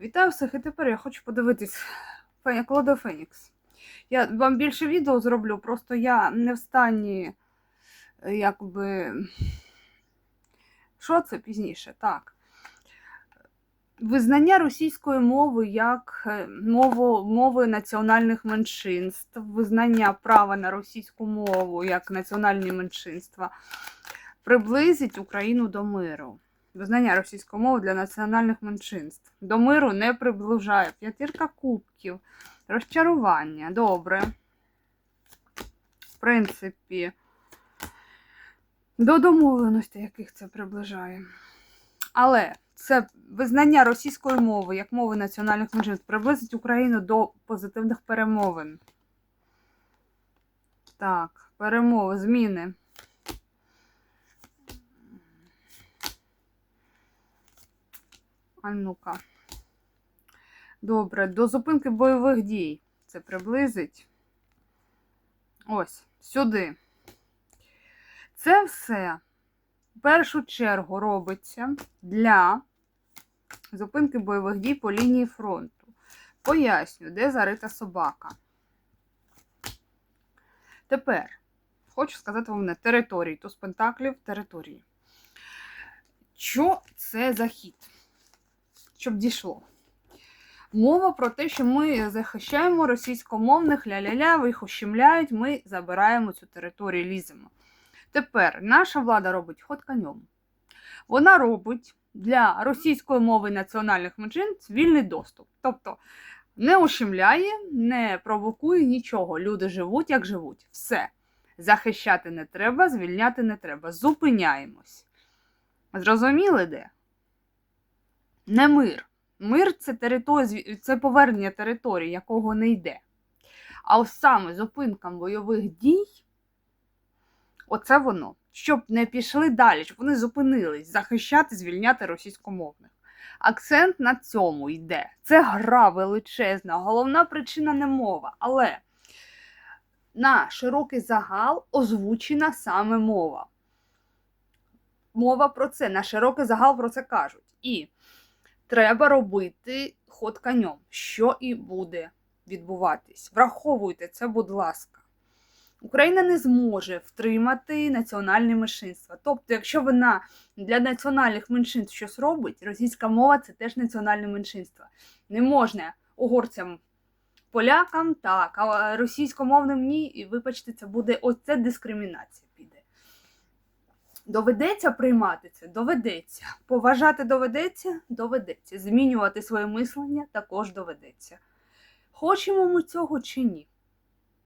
Вітаю всіх, і тепер я хочу подивитись Клодо Фенікс. Я вам більше відео зроблю, просто я не в стані, е, якби. Що це пізніше? Так. Визнання російської мови як е, мову, мови національних меншинств, визнання права на російську мову як національні меншинства приблизить Україну до миру. Визнання російської мови для національних меншинств. До миру не приближає. П'ятірка кубків, розчарування. Добре. В принципі, до домовленостей, яких це приближає. Але це визнання російської мови як мови національних меншинств приблизить Україну до позитивних перемовин. Так, перемови, зміни. А ну-ка. Добре, до зупинки бойових дій. Це приблизить. Ось, сюди. Це все в першу чергу робиться для зупинки бойових дій по лінії фронту. Поясню, де зарита собака. Тепер хочу сказати вам на території. Туз пентаклів території. Що це за хід? Щоб дійшло. Мова про те, що ми захищаємо російськомовних ля-ля-ля, їх ущемляють, ми забираємо цю територію, ліземо. Тепер наша влада робить ход конем. Вона робить для російської мови національних меншин вільний доступ. Тобто не ущемляє, не провокує нічого. Люди живуть, як живуть. Все. Захищати не треба, звільняти не треба. Зупиняємось. Зрозуміли де? Не мир. Мир це територія, це повернення території, якого не йде. А ось саме зупинкам бойових дій, оце воно. Щоб не пішли далі, щоб вони зупинились захищати, звільняти російськомовних. Акцент на цьому йде. Це гра величезна, головна причина не мова. Але на широкий загал озвучена саме мова. Мова про це, на широкий загал про це кажуть. І треба робити ход конем, що і буде відбуватись. Враховуйте це, будь ласка. Україна не зможе втримати національні меншинства. Тобто, якщо вона для національних меншинств щось робить, російська мова це теж національне меншинство. Не можна угорцям, полякам так, а російськомовним ні, і вибачте, це буде оце дискримінація. Доведеться приймати це, доведеться. Поважати доведеться, доведеться. Змінювати своє мислення також доведеться. Хочемо ми цього чи ні?